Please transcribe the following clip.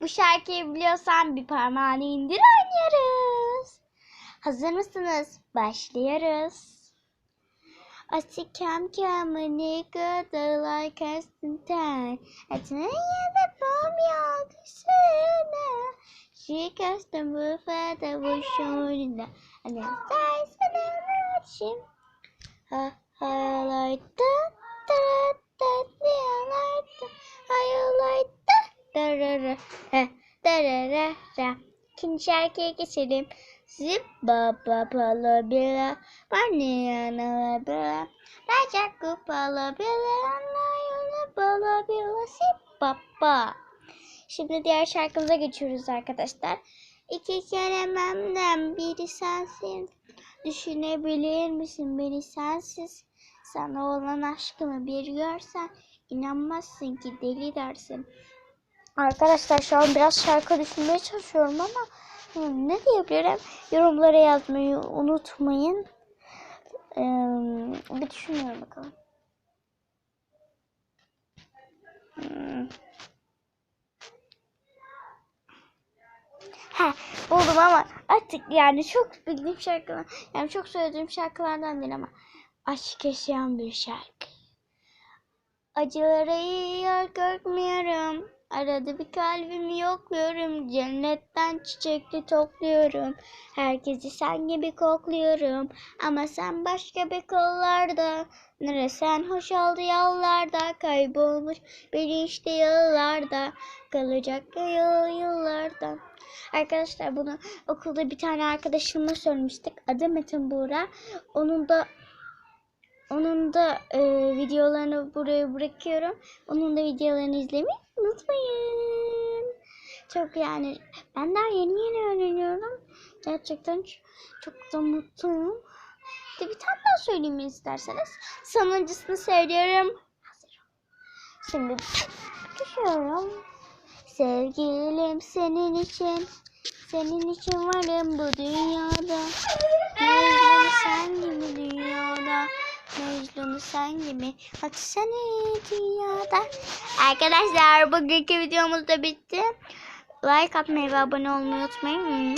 Bu şarkıyı biliyorsan bir parmağını indir oynuyoruz. Hazır mısınız? Başlıyoruz. I see come come a nigga the like us in time. At the end of the young sinner. She on the and then sighs and then watching. Ha ha like that. Da ra. İkinci şarkıya geçelim. Zip ba ba ba la bila Banana bila Raja kupala bila Anayana bala bila Zip ba ba Şimdi diğer şarkımıza geçiyoruz arkadaşlar. İki kelimemden biri sensin. Düşünebilir misin beni sensiz? Sana olan aşkımı bir görsen inanmazsın ki deli dersin. Arkadaşlar şu an biraz şarkı düşünmeye çalışıyorum ama hmm, ne diyebilirim? Yorumlara yazmayı unutmayın. Ee, bir düşünüyorum bakalım. Hmm. He buldum ama artık yani çok bildiğim şarkılar yani çok söylediğim şarkılardan değil ama aşk yaşayan bir şarkı. Acılara yiyor korkmuyorum. Arada bir kalbimi yokluyorum. Cennetten çiçekli topluyorum. Herkesi sen gibi kokluyorum. Ama sen başka bir kollarda. Neresen hoş oldu yollarda. Kaybolmuş bilinçli yıllarda. Kalacak yıl yıllarda. Arkadaşlar bunu okulda bir tane arkadaşımla söylemiştik. Adı Metin Buğra. Onun da onun da e, videolarını buraya bırakıyorum. Onun da videolarını izlemeyi unutmayın. Çok yani ben daha yeni yeni öğreniyorum. Gerçekten ç- çok da mutluyum. De bir tane daha söyleyeyim isterseniz. Sonuncusunu söylüyorum. Hazır ol. Şimdi düşüyorum. Sevgilim senin için. Senin için varım bu dünyada. Mecnun sen gibi dünyada. Sen gibi. Bak seni dünyada. Arkadaşlar bugünkü videomuz da bitti. Like atmayı ve abone olmayı unutmayın.